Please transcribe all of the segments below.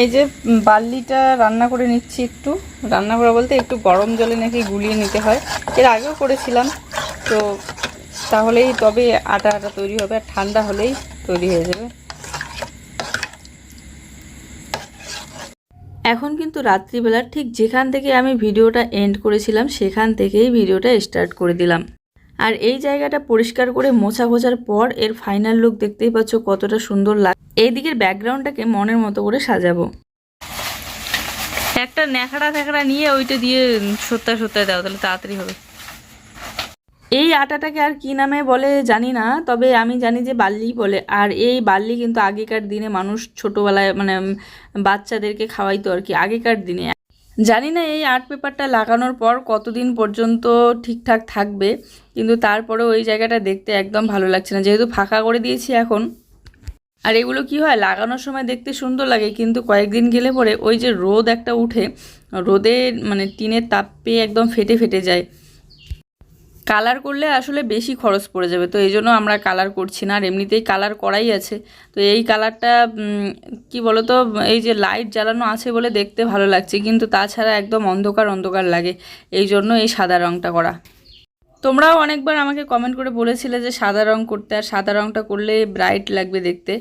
এই যে বার্লিটা রান্না করে নিচ্ছি একটু। রান্না করা বলতে একটু গরম জলে নাকি গুলিয়ে নিতে হয়। এর আগেও করেছিলাম। তো তাহলেই তবে আটা আটা তৈরি হবে আর ঠান্ডা হলেই তৈরি হয়ে যাবে। এখন কিন্তু রাত্রিবেলা ঠিক যেখান থেকে আমি ভিডিওটা এন্ড করেছিলাম, সেখান থেকেই ভিডিওটা স্টার্ট করে দিলাম। আর এই জায়গাটা পরিষ্কার করে মোছা গোছার পর এর ফাইনাল লুক দেখতেই পাচ্ছ কতটা সুন্দর লাগে এই দিকের ব্যাকগ্রাউন্ডটাকে মনের মতো করে সাজাবো। একটা ন্যাকড়া ফ্যাকড়া নিয়ে ওইটা দিয়ে সত্তা সত্তায় দাও, তাহলে তাড়াতাড়ি হবে। এই আটাটাকে আর কি নামে বলে জানি না, তবে আমি জানি যে বাল্লি বলে। আর এই বাল্লি কিন্তু আগেকার দিনে মানুষ ছোটোবেলায় মানে বাচ্চাদেরকে খাওয়াইতো আর কি, আগেকার দিনে। জানি না এই আর্ট পেপারটা লাগানোর পর কতদিন পর্যন্ত ঠিকঠাক থাকবে, কিন্তু তারপরেও ওই জায়গাটা দেখতে একদম ভালো লাগছে না। যেহেতু ফাঁকা করে দিয়েছি এখন। আর এগুলো কি হয়, লাগানোর সময় দেখতে সুন্দর লাগে, কিন্তু কয়েকদিন গেলে পরে ওই যে রোদ একটা উঠে রোদে মানে টিনের তাপ পেয়ে একদম ফেটে ফেটে যায়। কালার করলে আসলে বেশি খরচ পড়ে যাবে। তো এই জন্য আমরা কালার করছি না আর এমনিতেই কালার করাই আছে। তো এই কালারটা কি বলতো, এই যে লাইট জ্বালানো আছে বলে দেখতে ভালো লাগছে, কিন্তু তাছাড়া একদম অন্ধকার অন্ধকার লাগে। এই জন্য এই সাদা রঙটা করা। তোমরাও অনেকবার আমাকে কমেন্ট করে বলেছিলে যে সাদা রং করতে, আর সাদা রংটা করলে ব্রাইট লাগবে দেখতে।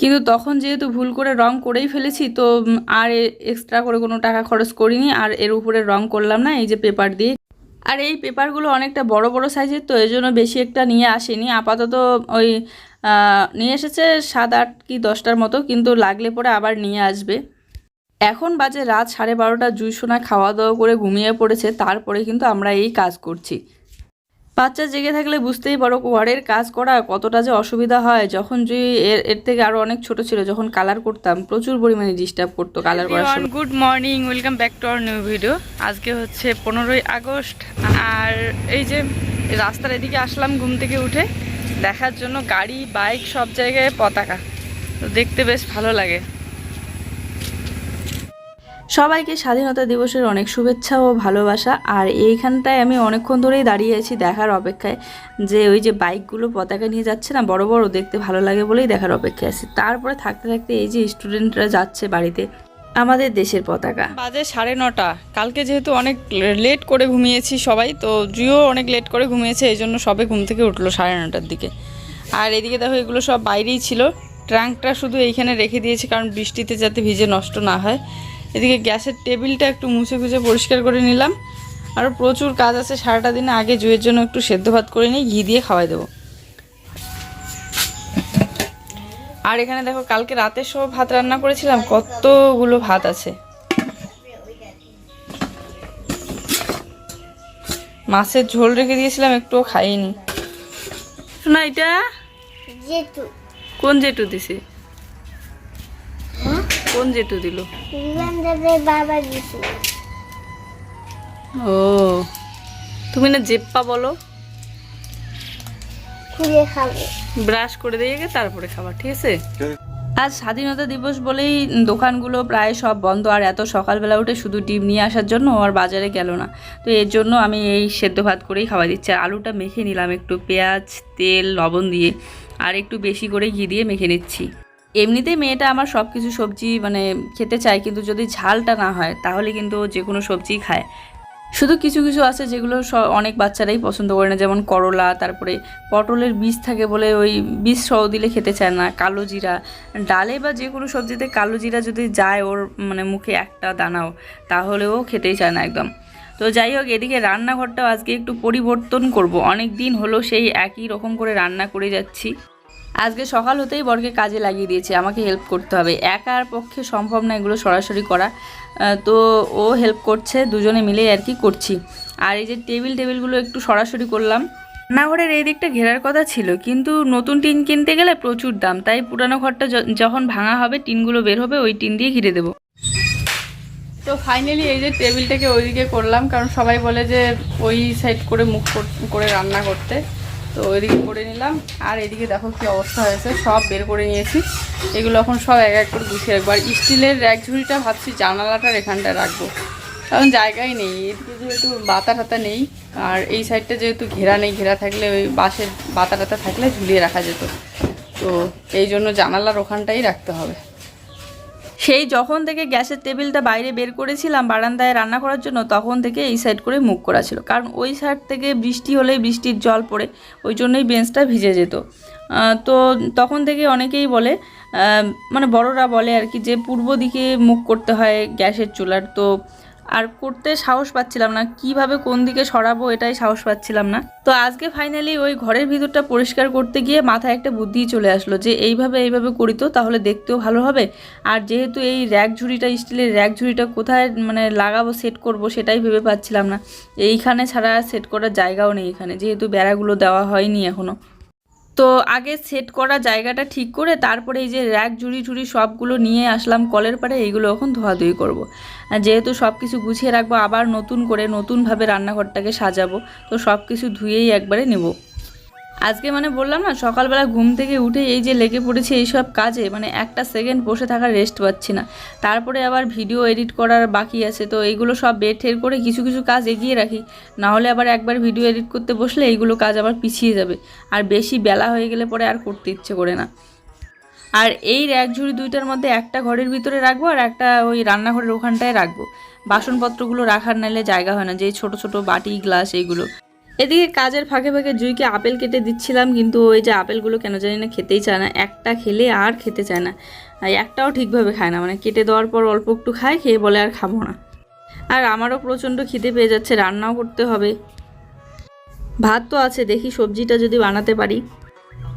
কিন্তু তখন যেহেতু ভুল করে রং করেই ফেলেছি, তো আর এক্সট্রা করে কোনো টাকা খরচ করিনি, আর এর উপরে রং করলাম না, এই যে পেপার দিয়ে। আর এই পেপারগুলো অনেকটা বড় বড় সাইজের তো, এই জন্য বেশি একটা নিয়ে আসেনি। আপাতত ওই নিয়ে এসেছে সাত আট কি দশটার মতো, কিন্তু লাগলে পরে আবার নিয়ে আসবে। এখন বাজে রাত সাড়ে বারোটা, জুই সোনা খাওয়া দাওয়া করে ঘুমিয়ে পড়েছে, তারপরে কিন্তু আমরা এই কাজ করছি। বাচ্চা জেগে থাকলে বুঝতেই পারো ঘরের কাজ করা কতটা যে অসুবিধা হয়। যখন জুই এর এর থেকে আরও অনেক ছোট ছিল যখন কালার করতাম প্রচুর পরিমাণে ডিস্টার্ব করতো কালার করার সময়। Good morning welcome back to our new video আজকে হচ্ছে পনেরোই আগস্ট আর এই যে রাস্তার এদিকে আসলাম ঘুম থেকে উঠে দেখার জন্য গাড়ি বাইক সব জায়গায় পতাকা। তো দেখতে বেশ ভালো লাগে। সবাইকে স্বাধীনতা দিবসের অনেক শুভেচ্ছা ও ভালোবাসা। আর এইখানটায় আমি অনেকক্ষণ ধরেই দাঁড়িয়ে আছি দেখার অপেক্ষায়। যে ওই যে বাইকগুলো পতাকা নিয়ে যাচ্ছে না, বড় বড় দেখতে ভালো লাগে বলেই দেখার অপেক্ষায় আছি। তারপরে থাকতে থাকতে এই যে স্টুডেন্টরা যাচ্ছে বাড়িতে, আমাদের দেশের পতাকা। বাজে সাড়ে নটা। কালকে যেহেতু অনেক লেট করে ঘুমিয়েছি সবাই, তো জুইও অনেক লেট করে ঘুমিয়েছে, এই জন্য সবে ঘুম থেকে উঠল সাড়ে নটার দিকে। আর এদিকে দেখো, এগুলো সব বাইরেই ছিল। ট্রাঙ্কটা শুধু এইখানে রেখে দিয়েছি, কারণ বৃষ্টিতে যাতে ভিজে নষ্ট না হয়। এদিকে গ্যাসের টেবিলটা একটু মুছে খুঁজে পরিষ্কার করে নিলাম। আরও প্রচুর কাজ আছে সারাটা দিনে আগে জুয়ের জন্য একটু সেদ্ধ ভাত করে নিই ঘি দিয়ে খাওয়াই দেবো। আর এখানে দেখো কালকে রাতে সব ভাত রান্না করেছিলাম কতগুলো ভাত আছে। মাছের ঝোল রেখে দিয়েছিলাম একটুও খাইনি। শোনা এটা? কোন জেটু দিছে? কোন জেটু দিল? বাবা দিছে ও তুমি না জেপ্পা বলো। খুলে খাব। ব্রাশ করে দিয়ে গে তারপরে খাবার ঠিক আছে। আজ স্বাধীনতা দিবস বলেই দোকানগুলো প্রায় সব বন্ধ আর এত সকালবেলা উঠে শুধু ডিম নিয়ে আসার জন্য ও আর বাজারে গেল না। তো এর জন্য আমি এই সেদ্ধ ভাত করেই খাওয়া দিচ্ছি। আর আলুটা মেখে নিলাম একটু পেঁয়াজ তেল লবণ দিয়ে আর একটু বেশি করে ঘি দিয়ে মেখে নিচ্ছি। এমনিতেই মেয়েটা আমার সব কিছু সবজি মানে খেতে চায়, কিন্তু যদি ঝালটা না হয়, তাহলে কিন্তু যে কোনো সবজিই খায়। শুধু কিছু কিছু আছে যেগুলো অনেক বাচ্চারাই পছন্দ করে না, যেমন করলা, তারপরে পটলের বীজ থাকে বলে ওই বীজ সহ দিলে খেতে চায় না, কালো জিরা। ডালে বা যে কোনো সবজিতে কালো জিরা যদি যায় ওর মানে মুখে একটা দানাও তাহলেও খেতেই চায় না একদম। তো যাই হোক, এদিকে রান্নাঘরটাও আজকে একটু পরিবর্তন করব। অনেক দিন হলো সেই একই রকম করে রান্না করে যাচ্ছি। আজকে সকাল হতেই বরকে কাজে লাগিয়ে দিয়েছে, আমাকে হেল্প করতে হবে। একার পক্ষে সম্ভব না এগুলো সরাসরি করা। তো ও হেল্প করছে, দুজনে মিলেই আর কি করছি। আর এই যে টেবিল টেবিলগুলো একটু সরাসরি করলাম। রান্নাঘরের এই দিকটা ঘেরার কথা ছিল, কিন্তু নতুন টিন কিনতে গেলে প্রচুর দাম। তাই পুরানো ঘরটা যখন ভাঙা হবে, টিনগুলো বের হবে, ওই টিন দিয়ে ঘিরে দেবো। তো ফাইনালি এই যে টেবিলটাকে ওইদিকে করলাম, কারণ সবাই বলে যে ওই সাইড করে মুখ করে রান্না করতে। তো ওইদিকে করে নিলাম। আর এদিকে দেখো কি অবস্থা হয়েছে, সব বের করে নিয়েছি। এগুলো এখন সব এক এক করে গুছিয়ে রাখব। আর স্টিলের র্যাক ঝুড়িটা ভাবছি জানালাটার এখানটায় রাখব। কারণ জায়গাই নেই, এদিকে যেহেতু বাতা টাতা নেই, আর এই সাইডটা যেহেতু ঘেরা নেই, ঘেরা থাকলে ওই বাঁশের বাতা টাতা থাকলে ঝুলিয়ে রাখা যেত। তো এই জন্য জানালার ওখানটাই রাখতে হবে। সেই যখন থেকে গ্যাসের টেবিলটা বাইরে বের করেছিলাম বারান্দায় রান্না করার জন্য, তখন থেকে এই সাইড করে মুখ করা ছিল। কারণ ওই সাইড থেকে বৃষ্টি হলেই বৃষ্টির জল পড়ে, ওই জন্যই বেঞ্চটা ভিজে যেত। তো তখন থেকে অনেকেই বলে মানে বড়রা বলে আর কি যে, পূর্ব দিকে মুখ করতে হয় গ্যাসের চুলার। তো আর করতে সাহস পাচ্ছিলাম না, কীভাবে কোন দিকে সরাবো এটাই সাহস পাচ্ছিলাম না। তো আজকে ফাইনালি ওই ঘরের ভিতরটা পরিষ্কার করতে গিয়ে মাথায় একটা বুদ্ধি চলে আসলো যে, এইভাবে এইভাবে করি তো, তাহলে দেখতেও ভালো হবে। আর যেহেতু এই র্যাক ঝুড়িটা, স্টিলের র্যাক ঝুড়িটা কোথায় মানে লাগাবো সেট করব, সেটাই ভেবে পাচ্ছিলাম না। এইখানে ছাড়া সেট করার জায়গাও নেই এখানে, যেহেতু বেড়াগুলো দেওয়া হয়নি এখনও। তো আগে সেট করা জায়গাটা ঠিক করে তারপরে এই যে র্যাক ঝুড়ি ঝুড়ি সবগুলো নিয়ে আসলাম কলের পাড়ে, এইগুলো এখন ধোয়াধুয়ি করব। যেহেতু সব কিছু গুছিয়ে রাখব, আবার নতুন করে নতুনভাবে রান্নাঘরটাকে সাজাবো, তো সব কিছু ধুয়েই একবারে নেব আজকে মানে বললাম না, সকালবেলা ঘুম থেকে উঠে এই যে লেগে পড়েছি এইসব কাজে মানে একটা সেকেন্ড বসে থাকার রেস্ট পাচ্ছি না। তারপরে আবার ভিডিও এডিট করার বাকি আছে, তো এইগুলো সব বের ঠের করে কিছু কিছু কাজ এগিয়ে রাখি। না হলে আবার একবার ভিডিও এডিট করতে বসলে এইগুলো কাজ আবার পিছিয়ে যাবে। আর বেশি বেলা হয়ে গেলে পরে আর করতে ইচ্ছে করে না। আর এই র্যাক ঝুড়ি দুইটার মধ্যে একটা ঘরের ভিতরে রাখব আর একটা ওই রান্নাঘরের ওখানটায় রাখব। বাসনপত্রগুলো রাখার নাইলে জায়গা হয় না, যে ছোট ছোট বাটি, গ্লাস, এইগুলো। এদিকে কাজের ফাঁকে ফাঁকে জুইকে আপেল কেটে দিচ্ছিলাম, কিন্তু ওই যে আপেলগুলো কেন জানি না খেতেই চায় না। একটা খেলে আর খেতে চায় না। আর একটাও ঠিকভাবে খায় না মানে কেটে দেওয়ার পর অল্প একটু খায়, খেয়ে বলে আর খাব না। আর আমারও প্রচণ্ড খিদে পেয়ে যাচ্ছে, রান্নাও করতে হবে। ভাত তো আছে, দেখি সবজিটা যদি বানাতে পারি।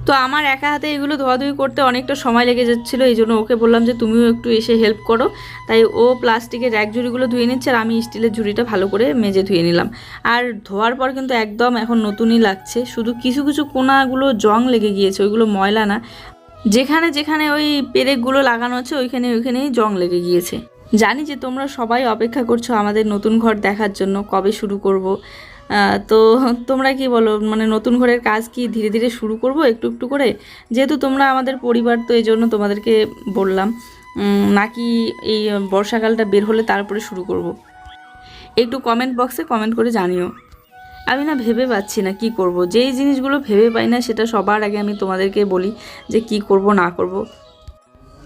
তো আমার একা হাতে এগুলো ধোয়াধুয়ি করতে অনেকটা সময় লেগে যাচ্ছিল, এই জন্য ওকে বললাম যে তুমিও একটু এসে হেল্প করো। তাই ও প্লাস্টিকের র্যাক ঝুড়িগুলো ধুয়ে নিচ্ছে আর আমি স্টিলের ঝুড়িটা ভালো করে মেজে ধুয়ে নিলাম। আর ধোয়ার পর কিন্তু একদম এখন নতুনই লাগছে, শুধু কিছু কিছু কোনাগুলো জং লেগে গিয়েছে, ওইগুলো ময়লা না। যেখানে যেখানে ওই পেরেকগুলো লাগানো আছে, ওইখানে ওইখানেই জং লেগে গিয়েছে। জানি যে তোমরা সবাই অপেক্ষা করছ আমাদের নতুন ঘর দেখার জন্য, কবে শুরু করব। তো তোমরা কি বলো মানে নতুন ঘরের কাজ কি ধীরে ধীরে শুরু করব একটু একটু করে? যেহেতু তোমরা আমাদের পরিবার, তো এই জন্য তোমাদেরকে বললাম নাকি এই বর্ষাকালটা বের হলে তারপরে শুরু করব। একটু কমেন্ট বক্সে কমেন্ট করে জানিও। আমি না ভেবে পাচ্ছি না কি করব, যেই জিনিসগুলো ভেবে পাই না সেটা সবার আগে আমি তোমাদেরকে বলি যে কি করব, না করব।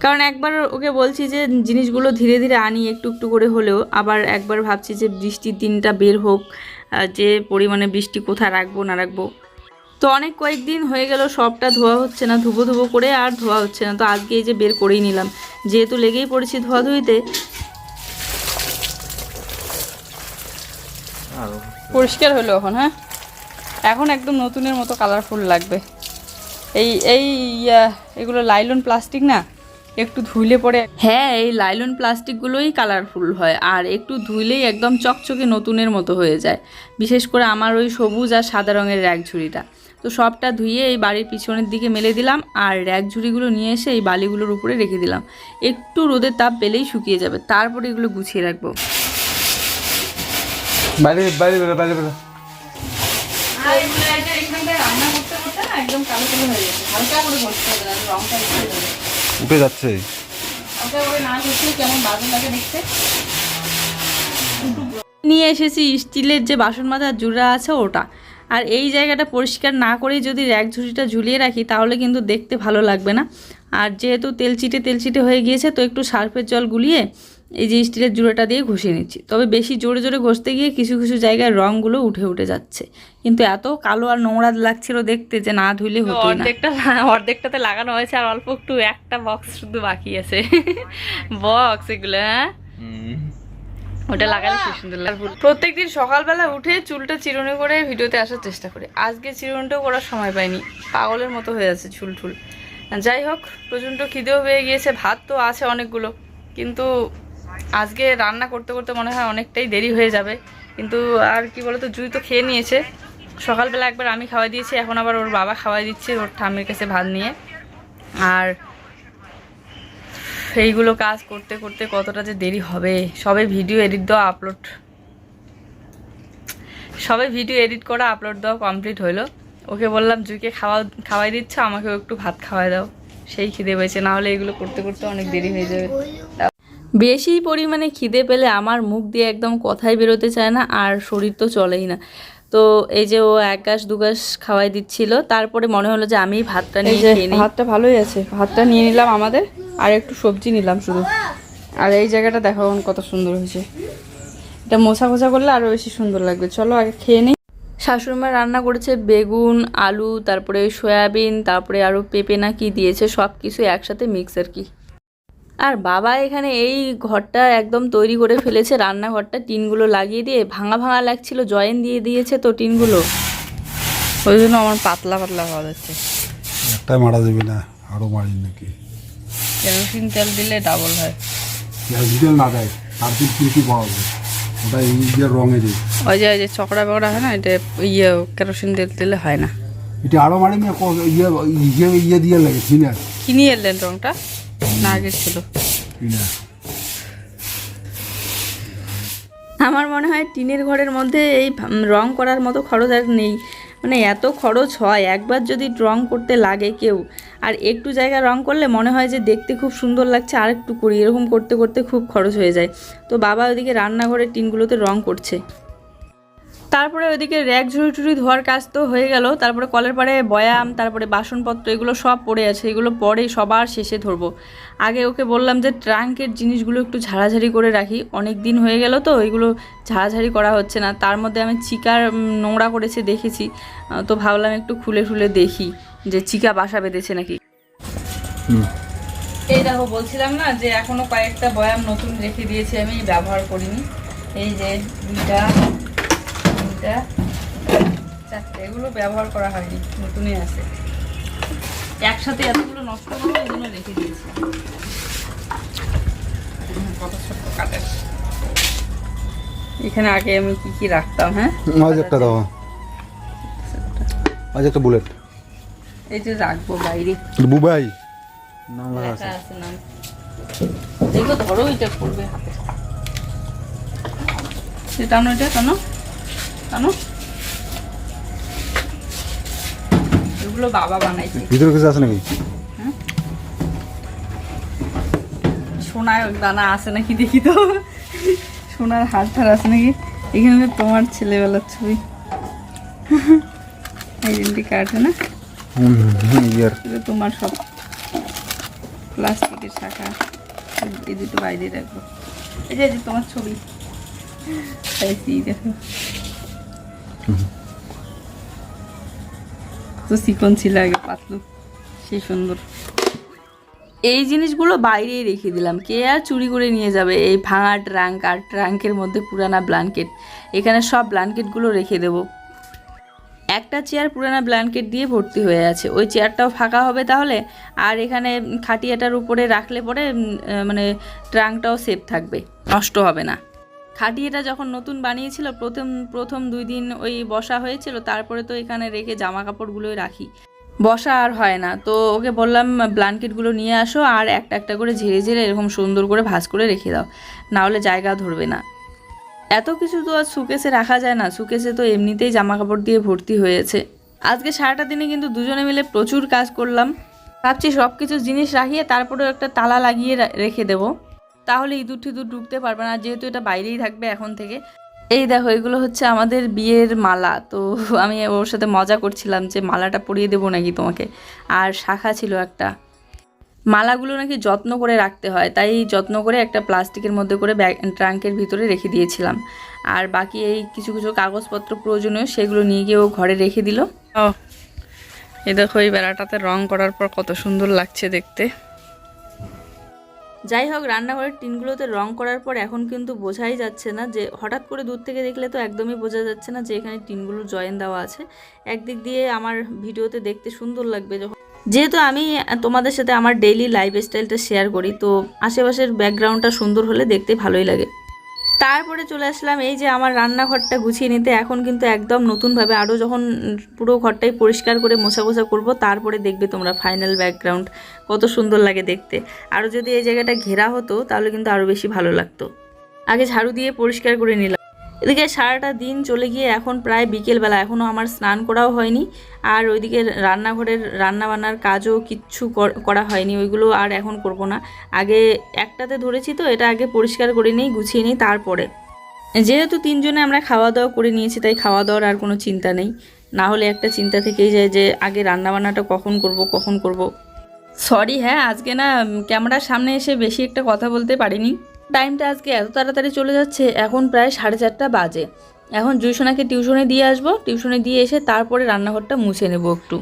কারণ একবার ওকে বলছি যে জিনিসগুলো ধীরে ধীরে আনি, একটু একটু করে হলেও, আবার একবার ভাবছি যে বৃষ্টির দিনটা বের হোক যে পরিমাণে বৃষ্টি কোথায় রাখব না রাখব। তো অনেক কয়েকদিন হয়ে গেল সবটা ধোয়া হচ্ছে না ধুবো ধুবো করে আর ধোয়া হচ্ছে না। তো আজকে এই যে বের করেই নিলাম। যেহেতু লেগেই পড়েছি ধোয়াধুয়িতে পরিষ্কার হলো এখন হ্যাঁ? এখন একদম নতুনের মতো কালারফুল লাগবে। এই এই এগুলো লাইলন প্লাস্টিক না? একটু ধুইলে পরে হ্যাঁ এই লাইলন প্লাস্টিকগুলোই কালারফুল হয় আর একটু ধুইলেই একদম চকচকে নতুনের মতো হয়ে যায়। বিশেষ করে আমার ওই সবুজ আর সাদা রঙের র্যাক ঝুড়িটা তো সবটা ধুয়ে এই বাড়ির পিছনের দিকে মেলে দিলাম আর র্যাক ঝুড়িগুলো নিয়ে এসে এই বালিগুলোর উপরে রেখে দিলাম। একটু রোদের তাপ পেলেই শুকিয়ে যাবে তারপরে এগুলো গুছিয়ে রাখব। বাইরে বাইরে বেরো বাইরে বেরো। রান্না করতে করতে না একদম কালো কালো হয়ে গেছে হালকা করে ঘষতে হবে রংটা উঠে যাচ্ছে। নিয়ে এসেছি স্টিলের যে বাসন মাথার জুড়া আছে ওটা। আর এই জায়গাটা পরিষ্কার না করে যদি র্যাক ঝুড়িটা ঝুলিয়ে রাখি, তাহলে কিন্তু দেখতে ভালো লাগবে না। আর যেহেতু তেলচিটে তেলচিটে হয়ে গিয়েছে, তো একটু সার্ফের জল গুলিয়ে এই যে স্টিলের জুড়োটা দিয়ে ঘষে নিচ্ছি। তবে বেশি জোরে জোরে ঘষতে গিয়ে কিছু কিছু জায়গায় রঙগুলো উঠে উঠে যাচ্ছে। কিন্তু এত কালো আর নোংরা লাগছিল দেখতে যে না ধুইলে হতো অর্ধেকটা অর্ধেকটাতে লাগানো হয়েছে আর অল্প একটু একটা বক্স শুধু বাকি আছে। বক্স এগুলো হ্যাঁ? ওটা লাগালে খুব সুন্দর লাগবে প্রত্যেকদিন সকালবেলা উঠে চুলটা চিরুনি করে ভিডিওতে আসার চেষ্টা করি। আজকে চিরুনিটাও করার সময় পাইনি। পাগলের মতো হয়ে আছে চুল টুল। যাই হোক প্রচণ্ড খিদেও পেয়ে গিয়েছে ভাত তো আছে অনেকগুলো। কিন্তু আজকে রান্না করতে করতে মনে হয় অনেকটাই দেরি হয়ে যাবে। কিন্তু আর কি বলতো, জুই তো খেয়ে নিয়েছে। সকালবেলা একবার আমি খাওয়াই দিয়েছি, এখন আবার ওর বাবা খাওয়াই দিচ্ছে ওর ঠাম্মির কাছে ভাত নিয়ে। আর এইগুলো কাজ করতে করতে কতটা যে দেরি হবে। সবে ভিডিও এডিট দেওয়া আপলোড সবে ভিডিও এডিট করা আপলোড দেওয়া কমপ্লিট হলো ওকে বললাম, জুইকে খাওয়া, খাওয়াই দিচ্ছ, আমাকেও একটু ভাত খাওয়াই দাও। সেই খিদে পেয়েছে, না হলে এগুলো করতে করতে অনেক দেরি হয়ে যাবে। বেশি পরিমাণে খিদে পেলে আমার মুখ দিয়ে একদম কথাই বেরোতে চায় না আর শরীর তো চলেই না। তো এই যে ও এক গাছ দু গাছ খাওয়াই দিচ্ছিল। তারপরে মনে হলো যে আমি ভাতটা নিয়ে খেয়ে নিই। ভাতটা ভালোই আছে। ভাতটা নিয়ে নিলাম আমাদের আর একটু সবজি নিলাম শুধু। আর এই জায়গাটা দেখো এখন কত সুন্দর হয়েছে। এটা মোছা মোছা করলে আরও বেশি সুন্দর লাগবে। চলো আগে খেয়ে নিই। শাশুড়িমা রান্না করেছে বেগুন আলু তারপরে সয়াবিন তারপরে আরও পেঁপে না কি দিয়েছে সব কিছু একসাথে মিক্স আর কি। আর বাবা এখানে এই ঘরটা একদম তৈরি করে ফেলেছে রান্নাঘরটা টিনগুলো লাগিয়ে দিয়ে। ভাঙা ভাঙা লাগছিল জয়েন দিয়ে দিয়েছে তো টিনগুলো। ওই জন্য আমার পাতলা পাতলা হওয়া যাচ্ছে। একটাই মারা যাবে না আরও মারি নাকি? কেরোসিন তেল দিলে ডাবল হয়। ডিটেল না দেয় তার দিন কি কি পাওয়া যায়? ওটা এই যে রঙে যে। ওই যে ওই যে চকড়া বকড়া হয় না এটা ইয়ে কেরোসিন তেল দিলে হয় না। এটা আরও মারি না ক- ইয়ে ইয়ে ইয়ে দিয়ে লাগে সিনার কি নিয়ে এলেন রংটা? না আগে ছিল। আমার মনে হয় টিনের ঘরের মধ্যে এই রং করার মতো খরচ আর নেই। মানে এত খরচ হয় একবার যদি রং করতে লাগে কেউ। আর একটু জায়গা রং করলে মনে হয় যে দেখতে খুব সুন্দর লাগছে আর একটু করি। এরকম করতে করতে খুব খরচ হয়ে যায়। তো বাবা ওইদিকে রান্নাঘরের টিনগুলোতে রং করছে। তারপরে ওইদিকে র্যাক ঝুড়ি টুড়ি ধোয়ার কাজ তো হয়ে গেল। তারপরে কলের পাড়ে বয়াম তারপরে বাসনপত্র এগুলো সব পড়ে আছে। এগুলো পরে সবার শেষে ধরবো। আগে ওকে বললাম যে ট্রাঙ্কের জিনিসগুলো একটু ঝাড়াঝাড়ি করে রাখি। অনেক দিন হয়ে গেল তো এগুলো ঝাড়াঝাড়ি করা হচ্ছে না। তার মধ্যে আমি চিকার নোংরা করেছে দেখেছি। তো ভাবলাম একটু খুলে খুলে দেখি যে চিকা বাসা বেঁধেছে নাকি। এই দেখো বলছিলাম না যে এখনও কয়েকটা বয়াম নতুন রেখে দিয়েছি আমি ব্যবহার করিনি। এই যে দুইটা। চারটে এগুলো ব্যবহার করা হয়নি নতুনই আছে। একসাথে এতগুলো নষ্ট করব এই জন্য রেখে দিয়েছি। কত ছোট্ট কাঠের এখানে আগে আমি কি কি রাখতাম হ্যাঁ? আজ একটা দাও। আজ একটা বুলেট এই যে রাখব বাইরে। বুবাই। নাম লেখা আছে। নাম। দেখো ধরো এটা করবে হাতে। সে টানো এটা টানো টানো এগুলো বাবা বানাইছে। ভিতরে কিছু আছে নাকি? সোনার দানা আছে নাকি দেখি তো? সোনার হার ঠার আছে নাকি? এখানে তোমার ছেলেবেলার ছবি। আইডেন্টি কার্ড না? তোমার সব প্লাস্টিকের শাখা। এই দুটো বাইরে রাখব। এই যে তোমার ছবি। দেখো। তো ছিল আগে সুন্দর। এই জিনিসগুলো বাইরেই রেখে দিলাম। কে আর চুরি করে নিয়ে যাবে? এই ভাঙা ট্রাঙ্ক আর ট্রাঙ্কের মধ্যে পুরানা ব্ল্যাঙ্কেট এখানে সব ব্ল্যাঙ্কেটগুলো রেখে দেবো। একটা চেয়ার পুরানা ব্ল্যাঙ্কেট দিয়ে ভর্তি হয়ে আছে। ওই চেয়ারটাও ফাঁকা হবে তাহলে, আর এখানে খাটিয়াটার উপরে রাখলে পরে মানে ট্রাঙ্কটাও সেফ থাকবে। নষ্ট হবে না। খাটিয়াটা যখন নতুন বানিয়েছিল, প্রথম প্রথম দুই দিন ওই বসা হয়েছিল, তারপরে তো এখানে রেখে জামা কাপড়গুলোই রাখি। বসা আর হয় না। তো ওকে বললাম, ব্ল্যাঙ্কেটগুলো নিয়ে আসো আর একটা একটা করে ঝেড়ে ঝেড়ে এরকম সুন্দর করে ভাঁজ করে রেখে দাও। না হলে জায়গা ধরবে না। এত কিছু তো আর সুকেসে রাখা যায় না। সুকেসে তো এমনিতেই জামা কাপড় দিয়ে ভর্তি হয়েছে। আজকে সারাটা দিনে কিন্তু দুজনে মিলে প্রচুর কাজ করলাম। ভাবছি সব কিছু জিনিস রাখিয়ে তারপরেও একটা তালা লাগিয়ে রেখে দেবো। তাহলে ইঁদুর টিঁদুর ঢুকতে পারবে না, যেহেতু এটা বাইরেই থাকবে এখন থেকে। এই দেখো, এগুলো হচ্ছে আমাদের বিয়ের মালা। তো আমি ওর সাথে মজা করছিলাম যে মালাটা পরিয়ে দেবো নাকি তোমাকে। আর শাখা ছিল একটা। মালাগুলো নাকি যত্ন করে রাখতে হয়, তাই যত্ন করে একটা প্লাস্টিকের মধ্যে করে ব্যাগ, ট্রাঙ্কের ভিতরে রেখে দিয়েছিলাম। আর বাকি এই কিছু কিছু কাগজপত্র প্রয়োজনীয়, সেগুলো নিয়ে গিয়ে ও ঘরে রেখে দিল। এই দেখো, এই বেড়াটাতে রং করার পর কত সুন্দর লাগছে দেখতে। যাই হোক, রান্নাঘরের টিনগুলোতে রং করার পর এখন কিন্তু বোঝাই যাচ্ছে না যে হঠাৎ করে দূর থেকে দেখলে তো একদমই বোঝা যাচ্ছে না যে এখানে টিনগুলো জয়েন দেওয়া আছে। একদিক দিয়ে আমার ভিডিওতে দেখতে সুন্দর লাগবে যখন। যেহেতু আমি তোমাদের সাথে আমার ডেইলি লাইফ স্টাইলটা শেয়ার করি, তো আশেপাশের ব্যাকগ্রাউন্ডটা সুন্দর হলে দেখতে ভালোই লাগে। তারপরে চলে আসলাম এই যে আমার রান্নাঘরটা গুছিয়ে নিতে। এখন কিন্তু একদম নতুনভাবে আরও যখন পুরো ঘরটাই পরিষ্কার করে মোছা গোছা করব, তারপরে দেখবে তোমরা ফাইনাল ব্যাকগ্রাউন্ড কত সুন্দর লাগে দেখতে। আরও যদি এই জায়গাটা ঘেরা হতো, তাহলে কিন্তু আরও বেশি ভালো লাগতো। আগে ঝাড়ু দিয়ে পরিষ্কার করে নিলাম। এদিকে সারাটা দিন চলে গিয়ে এখন প্রায় বিকেলবেলা এখনও আমার স্নান করাও হয়নি। আর ওইদিকে রান্নাঘরের রান্নাবান্নার কাজও কিচ্ছু কর- হয়নি, ওইগুলো আর এখন করব না। আগে একটাতে ধরেছি তো, এটা আগে পরিষ্কার করে নিই, গুছিয়ে নিই, তারপরে। যেহেতু তিনজনে আমরা খাওয়া দাওয়া করে নিয়েছি, তাই খাওয়া দাওয়ার আর কোনো চিন্তা নেই। না হলে একটা চিন্তা থেকেই যায় যে, আগে রান্নাবান্নাটা কখন করব কখন করব। সরি হ্যাঁ আজকে না ক্যামেরার সামনে এসে বেশি একটা কথা বলতে পারিনি। টাইমটা আজকে এত তাড়াতাড়ি চলে যাচ্ছে, এখন প্রায় সাড়ে চারটা বাজে। এখন জুইসোনাকে টিউশনে দিয়ে আসব, টিউশনে দিয়ে এসে তারপরে রান্নাঘরটা মুছে নেব একটু।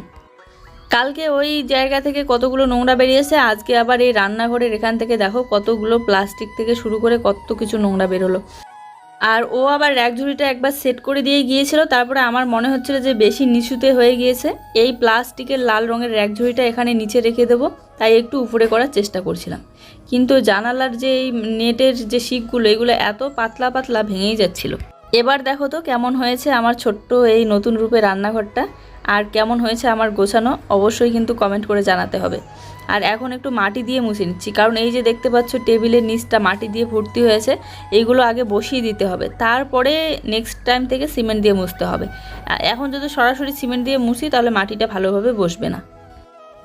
কালকে ওই জায়গা থেকে কতগুলো নোংরা বেরিয়েছে, আজকে আবার এই রান্নাঘরের এখান থেকে দেখো কতগুলো প্লাস্টিক থেকে শুরু করে কত কিছু নোংরা বেরোলো। আর ও আবার র্যাক ঝুড়িটা একবার সেট করে দিয়ে গিয়েছিল, তারপরে আমার মনে হচ্ছিল যে বেশি নিচুতে হয়ে গিয়েছে। এই প্লাস্টিকের লাল রঙের র্যাক ঝুড়িটা এখানে নিচে রেখে দেবো, তাই একটু উপরে করার চেষ্টা করছিলাম। কিন্তু জানালার যে এই নেটের যে শিকগুলো, এগুলো এত পাতলা পাতলা ভেঙেই যাচ্ছিল। এবার দেখো তো কেমন হয়েছে আমার ছোট্ট এই নতুন রূপে রান্নাঘরটা, আর কেমন হয়েছে আমার গোছানো, অবশ্যই কিন্তু কমেন্ট করে জানাতে হবে। আর এখন একটু মাটি দিয়ে মুছে নিচ্ছি। কারণ এই যে দেখতে পাচ্ছ টেবিলের নিচটা মাটি দিয়ে ভর্তি হয়েছে, এইগুলো আগে বসিয়ে দিতে হবে। তারপরে নেক্সট টাইম থেকে সিমেন্ট দিয়ে মুছতে হবে। এখন যদি সরাসরি সিমেন্ট দিয়ে মুছি, তাহলে মাটিটা ভালোভাবে বসবে না।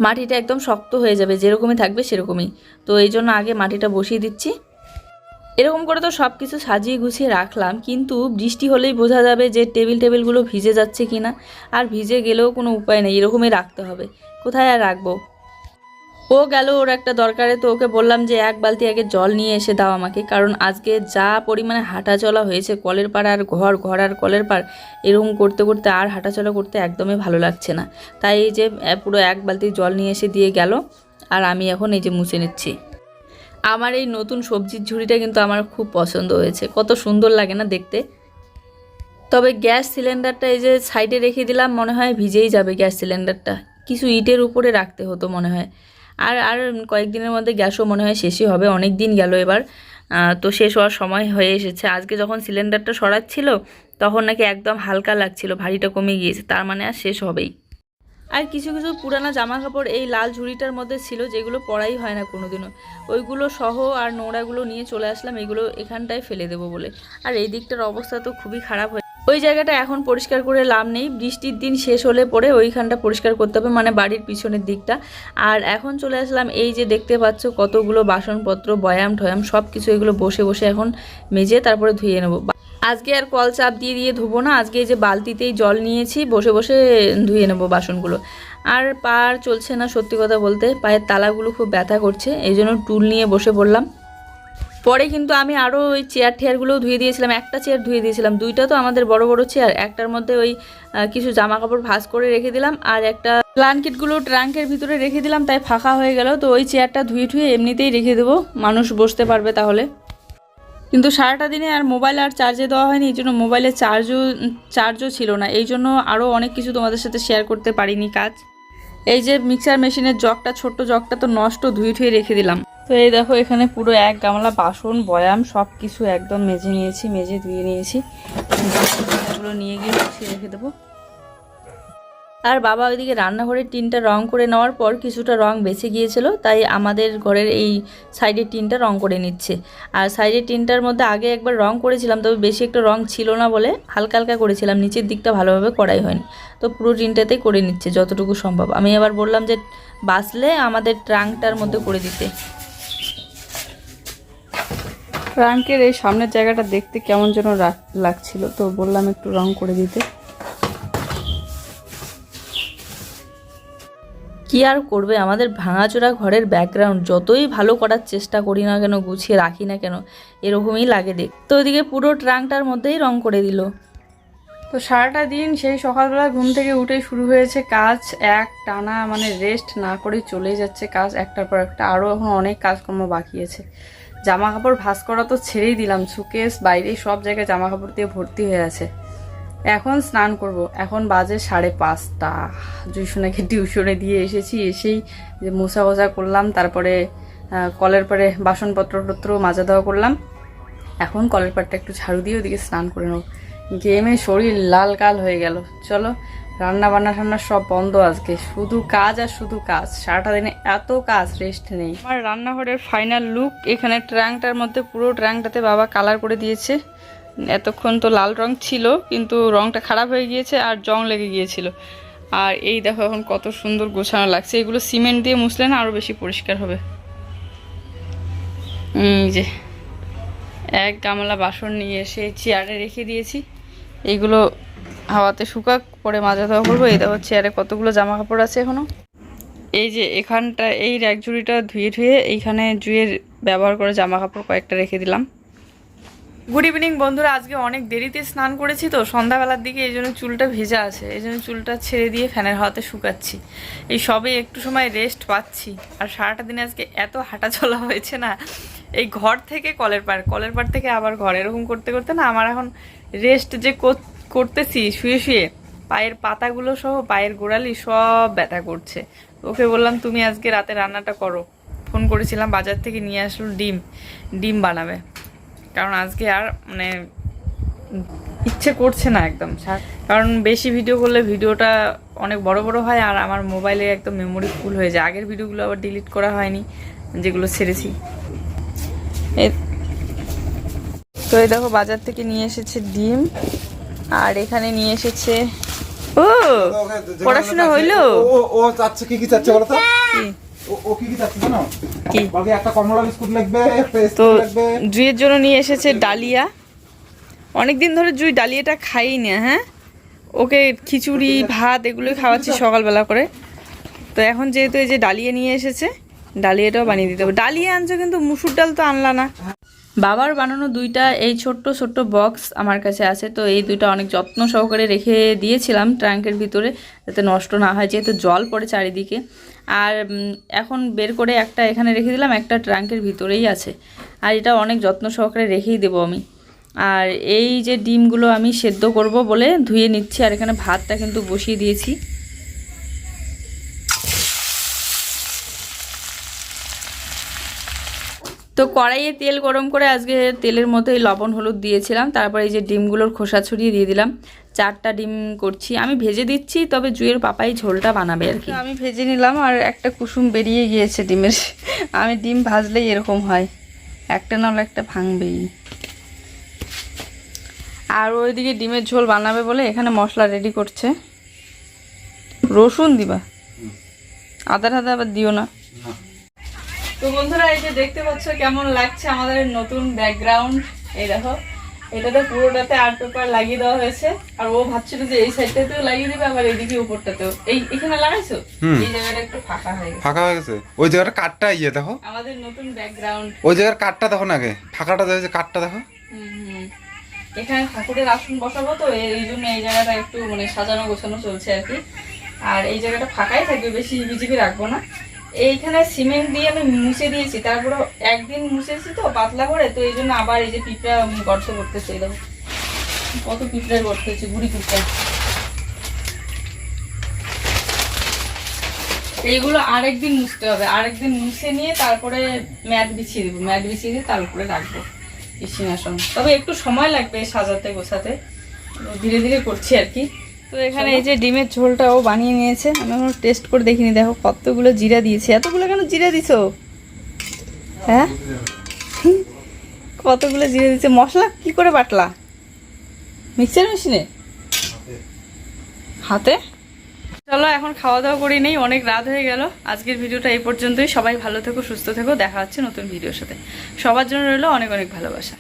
মাটিটা একদম শক্ত হয়ে যাবে, যেরকমই থাকবে সেরকমই। তো এই জন্য আগে মাটিটা বসিয়ে দিচ্ছি। এরকম করে তো সব কিছু সাজিয়ে গুছিয়ে রাখলাম, কিন্তু বৃষ্টি হলেই বোঝা যাবে যে টেবিল টেবিলগুলো ভিজে যাচ্ছে কি না আর ভিজে গেলেও কোনো উপায় নেই, এরকমই রাখতে হবে। কোথায় আর রাখব? ও গেল ওর একটা দরকারে, তো ওকে বললাম যে এক বালতি আগে জল নিয়ে এসে দাও আমাকে, কারণ আজকে যা পরিমাণে হাঁটা চলা হয়েছে, কলের পাড় আর ঘর ঘর আর কলের পাড়, এরকম করতে করতে আর হাঁটাচলা করতে একদমই ভালো লাগছে না। তাই এই যে পুরো এক বালতি জল নিয়ে এসে দিয়ে গেল, আর আমি এখন এই যে মুছে নিচ্ছি। আমার এই নতুন সবজির ঝুড়িটা কিন্তু আমার খুব পছন্দ হয়েছে, কত সুন্দর লাগে না দেখতে। তবে গ্যাস সিলিন্ডারটা এই যে সাইডে রেখে দিলাম, মনে হয় ভিজেই যাবে গ্যাস সিলিন্ডারটা, কিছু ইটের উপরে রাখতে হতো মনে হয়। আর আর কয়েকদিনের মধ্যে গ্যাসও মনে হয় শেষই হবে, অনেক দিন গেল এবার। তো শেষ হওয়ার সময় হয়ে এসেছে। আজকে যখন সিলিন্ডারটা সরাচ্ছিল, তখন নাকি একদম হালকা লাগছিল, ভারীটা কমে গিয়েছে, তার মানে আর শেষ হবেই। আর কিছু কিছু পুরানো জামা কাপড় এই লাল ঝুড়িটার মধ্যে ছিল, যেগুলো পরাই হয় না কোনোদিনও। ওইগুলো সহ আর নোংরাগুলো নিয়ে চলে আসলাম, এগুলো এখানটায় ফেলে দেবো বলে। আর এই দিকটার অবস্থা তো খুবই খারাপ ওই জায়গাটা এখন পরিষ্কার করে লাভ নেই। বৃষ্টির দিন শেষ হলে পরে ওইখানটা পরিষ্কার করতে হবে মানে বাড়ির পিছনের দিকটা। আর এখন চলে আসলাম এই যে দেখতে পাচ্ছ কতগুলো বাসনপত্র, বয়াম, ঠয়াম সব কিছু এগুলো বসে বসে এখন মেজে তারপরে ধুয়ে নেব। আজকে আর কল চাপ দিয়ে দিয়ে ধুবো না, আজকে এই যে বালতিতেই জল নিয়েছি, বসে বসে ধুয়ে নেব বাসনগুলো। আর পা আর চলছে না সত্যি কথা বলতে, পায়ের তালাগুলো খুব ব্যথা করছে, এই জন্য টুল নিয়ে বসে পড়লাম। পরে কিন্তু আমি আরও ওই চেয়ার টেয়ারগুলোও ধুয়ে দিয়েছিলাম, একটা চেয়ার ধুয়ে দিয়েছিলাম। দুইটা তো আমাদের বড় বড় চেয়ার একটার মধ্যে ওই কিছু জামা কাপড় ভাঁজ করে রেখে দিলাম, আর একটা ব্ল্যাঙ্কেটগুলো ট্রাঙ্কের ভিতরে রেখে দিলাম, তাই ফাঁকা হয়ে গেল। তো ওই চেয়ারটা ধুয়ে ধুয়ে এমনিতেই রেখে দেবো, মানুষ বসতে পারবে তাহলে। কিন্তু সারাটা দিনে আর মোবাইল আর চার্জে দেওয়া হয়নি, এই জন্য মোবাইলে চার্জও চার্জও ছিল না। এই জন্য আরও অনেক কিছু তোমাদের সাথে শেয়ার করতে পারিনি কাজ। এই যে মিক্সার মেশিনের জগটা, ছোট্ট জগটা তো নষ্ট, ধুয়ে ধুয়ে রেখে দিলাম। তো এই দেখো, এখানে পুরো এক গামলা বাসন, বয়াম সব কিছু একদম মেজে নিয়েছি, মেজে ধুয়ে নিয়েছি। এগুলো নিয়ে গিয়ে গুছিয়ে রেখে দেবো। আর বাবা ওইদিকে রান্নাঘরের টিনটা রং করে নেওয়ার পর কিছুটা রং বেঁচে গিয়েছিল, তাই আমাদের ঘরের এই সাইডের টিনটা রং করে নিচ্ছে। আর সাইডের টিনটার মধ্যে আগে একবার রং করেছিলাম, তবে বেশি একটা রং ছিল না বলে হালকা হালকা করেছিলাম, নিচের দিকটা ভালোভাবে করাই হয়নি। তো পুরো টিনটাতেই করে নিচ্ছে যতটুকু সম্ভব। আমি আবার বললাম যে বাসলে আমাদের ট্রাঙ্কটার মধ্যে করে দিতে। ট্রাঙ্কের এই সামনের জায়গাটা দেখতে কেমন যেন লাগছিল। তো বললাম একটু রং করে দিতে। কি আর করবে? আমাদের ভাঙাচোরা ঘরের ব্যাকগ্রাউন্ড যতই ভালো করার চেষ্টা করি না কেন গুছিয়ে রাখি না কেন এরকমই লাগে দেখ। তো ওইদিকে পুরো ট্রাঙ্কটার মধ্যেই রং করে দিল। তো সারাটা দিন সেই সকালবেলা ঘুম থেকে উঠে শুরু হয়েছে কাজ। এক টানা মানে রেস্ট না করেই চলে যাচ্ছে কাজ। একটার পর একটা। আরও এখন অনেক কাজকর্ম বাকি আছে। জামা কাপড় ভাঁজ করা তো ছেড়েই দিলাম, সুকেস, বাইরে সব জায়গায় জামা কাপড় দিয়ে ভর্তি হয়ে আছে। এখন স্নান করব। এখন বাজে সাড়ে পাঁচটা। জুইসোনাকে টিউশনে দিয়ে এসেছি, এসেই যে মোছা গোছা করলাম, তারপরে কলের পরে বাসনপত্র টত্র মাজা দেওয়া করলাম। এখন কলের পাড়টা একটু ঝাড়ু দিয়ে ওদিকে স্নান করে নেব। গেমে শরীর লাল কাল হয়ে গেল। চলো রান্না বান্না টান্না সব বন্ধ আজকে। শুধু কাজ আর শুধু কাজ। সারাটা দিনে এত কাজ রেস্ট নেই। আমার রান্নাঘরের ফাইনাল লুক এখানে ট্রাঙ্কটার মধ্যে পুরো ট্রাঙ্কটাতে বাবা কালার করে দিয়েছে। এতক্ষণ তো লাল রং ছিল, কিন্তু রংটা খারাপ হয়ে গিয়েছে আর জং লেগে গিয়েছিল। আর এই দেখো এখন কত সুন্দর গোছানো লাগছে। এগুলো সিমেন্ট দিয়ে মুছলে না আরও বেশি পরিষ্কার হবে। যে এক গামলা বাসন নিয়ে এসে চেয়ারে রেখে দিয়েছি। এইগুলো হাওয়াতে শুকাক, পরে মাজা দেওয়া করব। এই দেখো চেয়ারে কতগুলো জামা কাপড় আছে এখনও। এই যে এখানটা, এই র্যাক ঝুড়িটা ধুয়ে ধুয়ে এইখানে জুয়ের ব্যবহার করে জামা কাপড় কয়েকটা রেখে দিলাম। গুড ইভিনিং বন্ধুরা, আজকে অনেক দেরিতে স্নান করেছি তো, সন্ধ্যাবেলার দিকে এই জন্য চুলটা ভেজা আছে, এই জন্য চুলটা ছেড়ে দিয়ে ফ্যানের হাওয়াতে শুকাচ্ছি। এই সবে একটু সময় রেস্ট পাচ্ছি, আর সারাটা দিনে আজকে এত হাঁটা চলা হয়েছে না, এই ঘর থেকে কলের পাড় কলের পাড় থেকে আবার ঘর, এরকম করতে করতে না আমার এখন রেস্ট যে কর- করতেছি শুয়ে শুয়ে। পায়ের পাতাগুলো সহ পায়ের গোড়ালি সব ব্যথা করছে। ওকে বললাম তুমি আজকে রাতে রান্নাটা করো। ফোন করেছিলাম বাজার থেকে নিয়ে আসলো ডিম। ডিম বানাবে। কারণ আজকে আর মানে ইচ্ছে করছে না একদম। কারণ বেশি ভিডিও করলে ভিডিওটা অনেক বড় বড় হয় আর আমার মোবাইলে একদম মেমোরি ফুল হয়ে যায়। আগের ভিডিওগুলো আবার ডিলিট করা হয়নি যেগুলো ছেড়েছি। এ- তো এই দেখো বাজার থেকে নিয়ে এসেছে ডিম। আর এখানে নিয়ে এসেছে। ও পড়াশোনা হইল? ও ও চাচ্ছে কি কি চাচ্ছে বলো তো? ও কি কি চাচ্ছে জানো? কি? বলকে একটা কমলা বিস্কুট লাগবে তো জুইয়ের জন্য নিয়ে এসেছে ডালিয়া। অনেকদিন ধরে জুই ডালিয়াটা খাই না হ্যাঁ? ওকে খিচুড়ি ভাত এগুলোই খাওয়াচ্ছি সকালবেলা করে। তো এখন যেহেতু এই যে ডালিয়া নিয়ে এসেছে ডালিয়াটাও বানিয়ে দিতে হবে। ডালিয়া আনছো কিন্তু মুসুর ডাল তো আনলা না। বাবার বানানো দুইটা এই ছোট্ট ছোট্ট বক্স আমার কাছে আছে। তো এই দুইটা অনেক যত্ন সহকারে রেখে দিয়েছিলাম ট্রাঙ্কের ভিতরে যাতে নষ্ট না হয়, যেহেতু জল পড়ে চারিদিকে। আর এখন বের করে একটা এখানে রেখে দিলাম, একটা ট্রাঙ্কের ভিতরেই আছে। আর এটা অনেক যত্ন সহকারে রেখেই দেবো আমি। আর এই যে ডিমগুলো আমি সেদ্ধ করব বলে ধুয়ে নিচ্ছি, আর এখানে ভাতটা কিন্তু বসিয়ে দিয়েছি। তো কড়াইয়ে তেল গরম করে আজকে তেলের মধ্যে লবণ হলুদ দিয়েছিলাম। তারপর এই যে ডিমগুলোর খোসা ছড়িয়ে দিয়ে দিলাম। চারটা ডিম করছি। আমি ভেজে দিচ্ছি তবে জুয়ের পাপাই ঝোলটা বানাবে আর কি। আমি ভেজে নিলাম আর একটা কুসুম বেরিয়ে গিয়েছে ডিমের। আমি ডিম ভাজলেই এরকম হয়। একটা নাহলে একটা ভাঙবেই। আর ওইদিকে ডিমের ঝোল বানাবে বলে এখানে মশলা রেডি করছে। রসুন দিবা? আদা টাদা আবার দিও না। তো বন্ধুরা এই যে দেখতে পাচ্ছ কেমন লাগছে আমাদের নতুন ব্যাকগ্রাউন্ড এই দেখো এটাতে পুরোটাতে আর্ট পেপার লাগিয়ে দেওয়া হয়েছে। আর ও ভাবছিল যে এই সাইডটাতেও লাগিয়ে দিবে আবার এইদিকে উপরটাতেও। এই এখানে লাগাইছো? এই জায়গাটা একটু ফাঁকা হয়ে গেছে। ফাঁকা হয়ে গেছে। ওই জায়গাটা কাঠটা ইয়ে দেখো। আমাদের নতুন ব্যাকগ্রাউন্ড ওই জায়গার কাঠটা দেখো না আগে। ফাঁকাটা দেখো যে কাঠটা দেখো। এখানে ঠাকুরের আসন বসাবো তো এই জন্য এই জায়গাটা একটু মানে সাজানো গোছানো চলছে আর কি। আর এই জায়গাটা ফাঁকাই থাকবে বেশি হিবিজিবি রাখব না। এইখানে সিমেন্ট দিয়ে আমি মুছে দিয়েছি। তারপরে একদিন মুছেছি তো, পাতলা করে, তো এই জন্য আবার এই যে পিঁপড়া গর্ত করতেছে এই দেখো। কত পিঁপড়ার গর্ত হচ্ছে বুড়ি পিঁপড়া। এইগুলো আরেকদিন মুছতে হবে। আরেকদিন মুছে নিয়ে তারপরে ম্যাট বিছিয়ে দেবো। ম্যাট বিছিয়ে দিয়ে তার উপরে রাখব সিংহাসন। তবে একটু সময় লাগবে সাজাতে গোছাতে। ধীরে ধীরে করছি আর কি। তো এখানে এই যে ডিমের ঝোলটাও বানিয়ে নিয়েছে। আমি এখন টেস্ট করে দেখিনি, দেখো কতগুলো জিরা দিয়েছে। এতগুলো কেন জিরা দিছো? হ্যাঁ? কতগুলো জিরা দিয়েছে? মশলা কি করে বাটলা? মিক্সার মেশিনে? হাতে? চলো এখন খাওয়া দাওয়া করি নেই, অনেক রাত হয়ে গেল। আজকের ভিডিওটা এই পর্যন্তই। সবাই ভালো থেকো, সুস্থ থেকো। দেখা হচ্ছে নতুন ভিডিওর সাথে। সবার জন্য রইল অনেক অনেক ভালোবাসা।